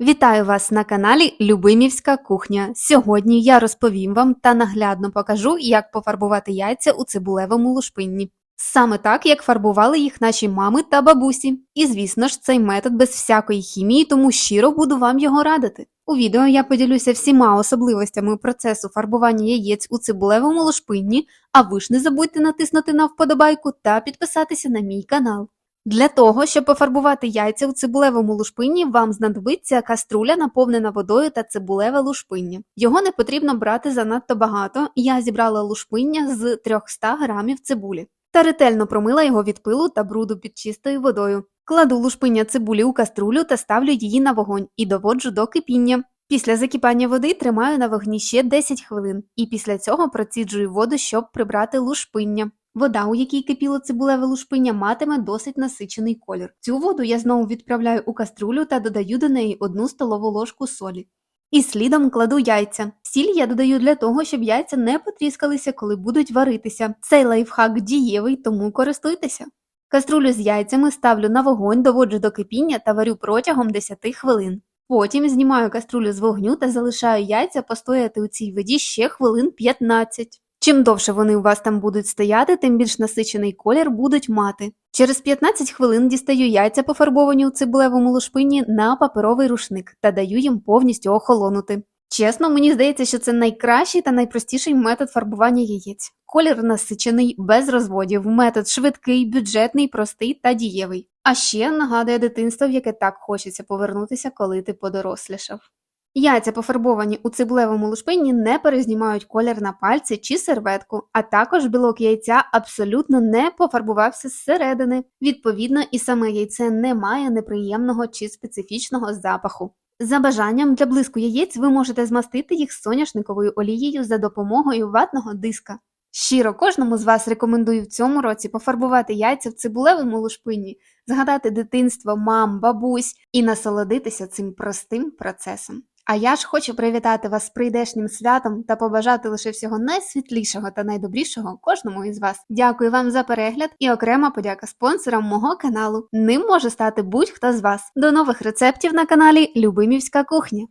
Вітаю вас на каналі Любимівська кухня. Сьогодні я розповім вам та наглядно покажу, як пофарбувати яйця у цибулевому лушпинні. Саме так, як фарбували їх наші мами та бабусі. І звісно ж, цей метод без всякої хімії, тому щиро буду вам його радити. У відео я поділюся всіма особливостями процесу фарбування яєць у цибулевому лушпинні, а ви ж не забудьте натиснути на вподобайку та підписатися на мій канал. Для того, щоб пофарбувати яйця у цибулевому лушпинні, вам знадобиться каструля, наповнена водою та цибулеве лушпиння. Його не потрібно брати занадто багато, я зібрала лушпиння з 300 грамів цибулі та ретельно промила його від пилу та бруду під чистою водою. Кладу лушпиння цибулі у каструлю та ставлю її на вогонь і доводжу до кипіння. Після закипання води тримаю на вогні ще 10 хвилин, і після цього проціджую воду, щоб прибрати лушпиння. Вода, у якій кипіло цибулеве лушпиння, матиме досить насичений колір. Цю воду я знову відправляю у каструлю та додаю до неї одну столову ложку солі. І слідом кладу яйця. Сіль я додаю для того, щоб яйця не потріскалися, коли будуть варитися. Цей лайфхак дієвий, тому користуйтеся. Каструлю з яйцями ставлю на вогонь, доводжу до кипіння та варю протягом 10 хвилин. Потім знімаю каструлю з вогню та залишаю яйця постояти у цій воді ще хвилин 15. Чим довше вони у вас там будуть стояти, тим більш насичений колір будуть мати. Через 15 хвилин дістаю яйця, пофарбовані у цибулевому лушпині, на паперовий рушник та даю їм повністю охолонути. Чесно, мені здається, що це найкращий та найпростіший метод фарбування яєць. Колір насичений, без розводів, метод швидкий, бюджетний, простий та дієвий. А ще нагадує дитинство, в яке так хочеться повернутися, коли ти подорослішав. Яйця, пофарбовані у цибулевому лушпинні, не перезнімають колір на пальці чи серветку, а також білок яйця абсолютно не пофарбувався зсередини. Відповідно, і саме яйце не має неприємного чи специфічного запаху. За бажанням для блиску яєць ви можете змастити їх соняшниковою олією за допомогою ватного диска. Щиро кожному з вас рекомендую в цьому році пофарбувати яйця в цибулевому лушпинні, згадати дитинство, мам, бабусь і насолодитися цим простим процесом. А я ж хочу привітати вас з прийдешнім святом та побажати лише всього найсвітлішого та найдобрішого кожному із вас. Дякую вам за перегляд і окрема подяка спонсорам мого каналу. Ним може стати будь-хто з вас. До нових рецептів на каналі Любимівська кухня.